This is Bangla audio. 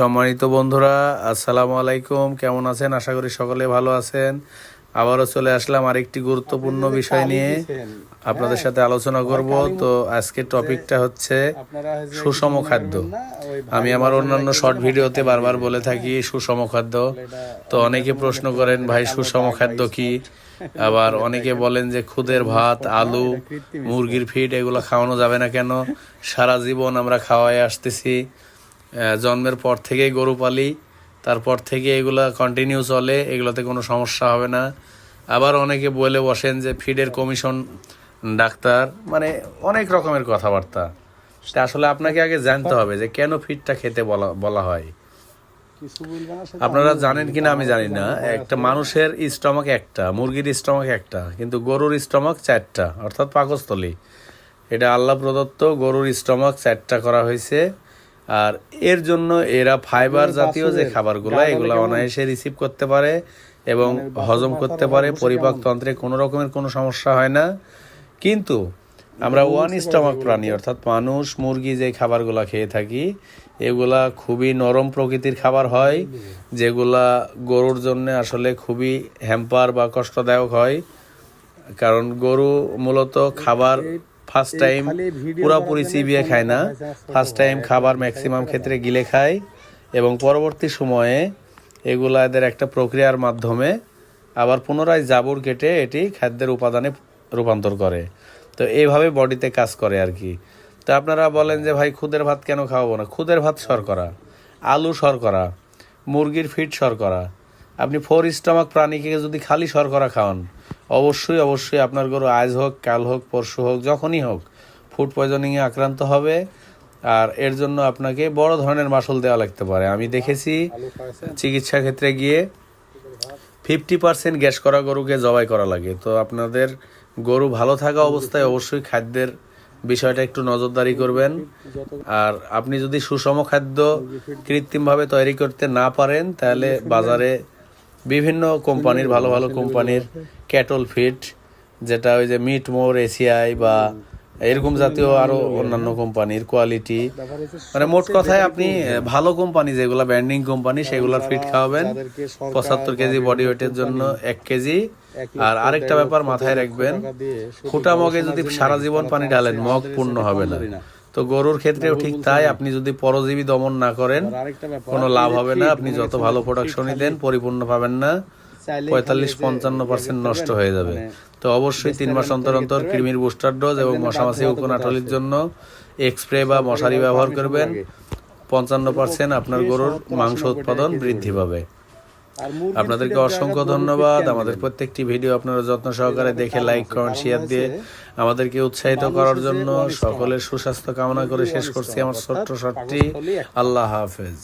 সম্মানিত বন্ধুরা আসসালামু আলাইকুম। কেমন আছেন? আশা করি সকলে ভালো আছেন। আবারও চলে আসলাম আরেকটি গুরুত্বপূর্ণ বিষয় নিয়ে। আপনাদের সাথে আলোচনা করব। তো আজকের টপিকটা হচ্ছে সুষম খাদ্য। আমি আমার অন্যান্য শর্ট ভিডিওতে বারবার বলে থাকি সুষম খাদ্য। তো অনেকে প্রশ্ন করেন ভাই সুষম খাদ্য কি? আবার অনেকে বলেন যে খুদের ভাত আলু মুরগির ফিড এগুলো খাওয়ানো যাবে না কেন? সারা জীবন আমরা খাওয়াই আসতেছি। জন্মের পর থেকেই গরু পালি তারপর থেকে এগুলা কন্টিনিউ চলে এগুলোতে কোনো সমস্যা হবে না। আবার অনেকে বলে বসেন যে ফিডের কমিশন ডাক্তার মানে অনেক রকমের কথাবার্তা। সেটা আসলে আপনাকে আগে জানতে হবে যে কেন ফিডটা খেতে বলা বলা হয়। আপনারা জানেন কিনা আমি জানি না। একটা মানুষের স্টমাক একটা মুরগির স্টমাক একটা কিন্তু গরুর স্টমাক চারটা অর্থাৎ পাকস্থলী। এটা আল্লাহ প্রদত্ত গরুর স্টমাক চারটা করা হয়েছে। আর এর জন্য এরা ফাইবার জাতীয় যে খাবারগুলো এগুলো অনায়াসে রিসিভ করতে পারে এবং হজম করতে পারে পরিপাকতন্ত্রে কোনো রকমের কোনো সমস্যা হয় না। কিন্তু আমরা ওয়ান স্টমাক প্রাণী অর্থাৎ মানুষ মুরগি যে খাবারগুলো খেয়ে থাকি এগুলা খুবই নরম প্রকৃতির খাবার হয় যেগুলা গরুর জন্য আসলে খুবই হ্যাম্পার বা কষ্টদায়ক হয়। কারণ গরু মূলত খাবার ফার্স্ট টাইম পুরোপুরি চিবিয়ে খায় না। ফার্স্ট টাইম খাবার ম্যাক্সিমাম ক্ষেত্রে গিলে খায় এবং পরবর্তী সময়ে এগুলা এদের একটা প্রক্রিয়ার মাধ্যমে আবার পুনরায় জাবর কেটে এটি খাদ্যের উপাদানে রূপান্তর করে। তো এইভাবে বডিতে কাজ করে আর কি। তো আপনারা বলেন যে ভাই খুদের ভাত কেন খাওয়াবো না? খুদের ভাত শর্করা আলু শর্করা মুরগির ফিট শর্করা। আপনি ফোর স্টমাক প্রাণীকে যদি খালি শর্করা খাওয়ান অবশ্যই অবশ্যই আপনার গরু আজ হোক, কাল হোক, পরশু হোক, যখনই হোক ফুড পয়জনিংয়ে আক্রান্ত হবে। আর এর জন্য আপনাকে বড় ধরনের মাসুল দেওয়া লাগতে পারে। আমি দেখেছি চিকিৎসা ক্ষেত্রে গিয়ে ফিফটি পার্সেন্ট গ্যাস করা গরুকে জবাই করা লাগে। তো আপনাদের গরু ভালো থাকা অবস্থায় অবশ্যই খাদ্যের বিষয়টা একটু নজরদারি করবেন। আর আপনি যদি সুষম খাদ্য কৃত্রিমভাবে তৈরি করতে না পারেন, তাহলে বাজারে বিভিন্ন কোম্পানির ভালো ভালো কোম্পানির ক্যাটল ফিট যেটা ওই যে মিট মোর এসিআই বা এরকম জাতীয় আরও অন্যান্য কোম্পানির কোয়ালিটি মানে মোট কথায় আপনি ভালো কোম্পানি যেগুলো ব্র্যান্ডিং কোম্পানি সেগুলোর ফিট খাওয়াবেন পঁচাত্তর কেজি বডি ওয়েটের জন্য এক কেজি। আর আরেকটা ব্যাপার মাথায় রাখবেন ফুটা মগে যদি সারা জীবন পানি ঢালেন মগ পূর্ণ হবে না। তো গরুর ক্ষেত্রেও ঠিক তাই আপনি যদি পরজীবী দমন না করেন কোনো লাভ হবে না। আপনি যত ভালো প্রোডাকশনই দেন পরিপূর্ণ পাবেন না। পঁয়তাল্লিশ পঞ্চান্ন পার্সেন্ট নষ্ট হয়ে যাবে। তো অবশ্যই তিন মাস অন্তর অন্তর কৃমির বুস্টার ডোজ এবং মশামাছি উপনাটলির জন্য এক্সপ্রে বা মশারি ব্যবহার করবেন। পঞ্চান্ন পার্সেন্ট আপনার গরুর মাংস উৎপাদন বৃদ্ধি পাবে। আপনাদেরকে অসংখ্য ধন্যবাদ। আমাদের প্রত্যেকটি ভিডিও আপনারা যত্ন সহকারে দেখে লাইক কমেন্ট শেয়ার দিয়ে আমাদেরকে উৎসাহিত করার জন্য সকলের সুস্বাস্থ্য কামনা করে শেষ করছি আমার ছোট্ট শটটি। আল্লাহ হাফেজ।